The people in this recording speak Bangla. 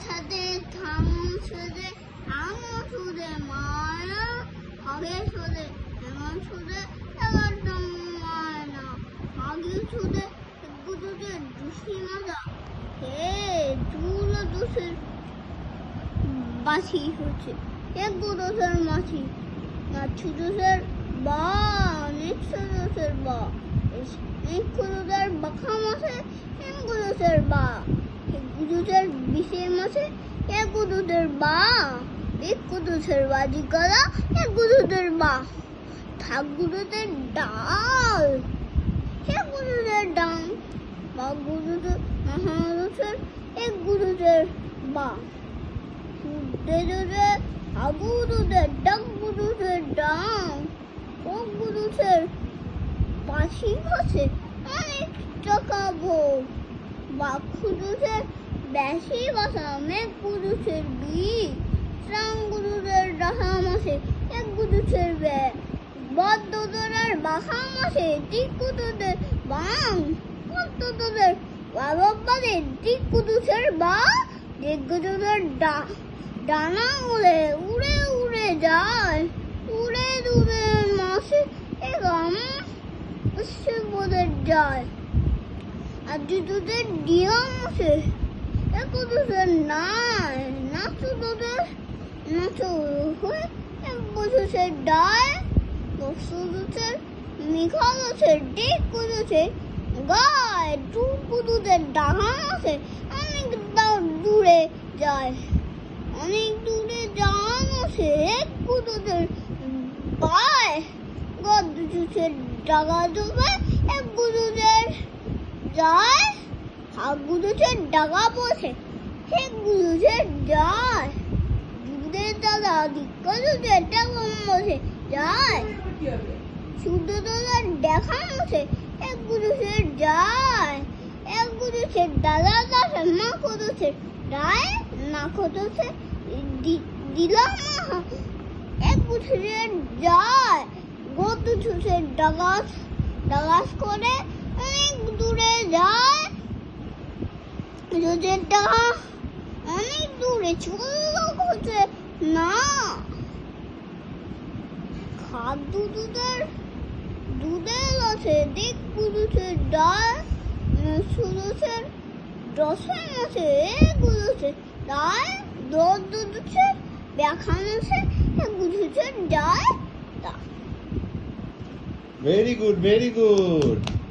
ছাদে থাম সুদে আমো সুদে মায়া আগে সুদে এমন সুদে এগারটা মায়না আগে সুদে গুদুদে দুষি মাজা হে চুলো দুষের বাসি হচ্ছে এক গুদোসের মাছি। মাছি দোষের বা নিশ্চয় দোষের বা। এক গুদোসের বাখা মাসে এক গুদোসের বা। গুদোসের বিশের মাসে এক গুদোসের বা এক গুদোসের বাজি করা এক গুদোসের বা থাক গুদোসের ডাল এক গুদোসের ডাল। বা গুদোসের মহাদোসের এক গুদোসের বা দুধে আবু দুধে ডাক বুধুদের ডাং ও বুধুদের পাশি আছে অনেক টাকা ভোগ। বাক্ষু বুধুদের বি ট্রাং বুধুদের ডাহা মাসে এক বুধুদের বে বদ্ধ দোরের বাহা মাসে দিক বুধুদের বাং। কত তোদের বাবা বাদে দিক বা ডা, ডানা উড়ে উড়ে উড়ে যায়। উড়ে দূরে মাসে সে বোধে যায়। আর দুধের আছে। এক নাচু দুধের নাচু হয়ে এক বছর ডায় বসু দুধের মিখাল আছে ডেক করেছে গায়ে টুকু দুধের ডাহা আছে, অনেক দূরে যায়, অনেক দূরে যান আছে কুদুদের পায়, গদ জুসের ডাগা ডুবে এক গুদুদের যায় হাত গুদুদের ডাগা বসে। যায় দুধের দাদা দিক্ক দুধের ডাগা বসে যায় শুদ্ধ দাদার দেখা বসে এক গুদুদের যায় এক গুদুদের দাদা দাদা মা কুদুদের যায় না কতছে দিলাম এক বছরের যায় গত ছুসের ডাগাস ডাগাস করে অনেক দূরে যায় রোজের ডাগা অনেক দূরে চলল হচ্ছে না খাদ্য দুধের দুধের আছে দেখ পুরুষের ডাল সুরুষের দশের আছে এগুলোছে তাই দোর দুধছে দেখানোছে এগুলোছে যায় Very good, very good.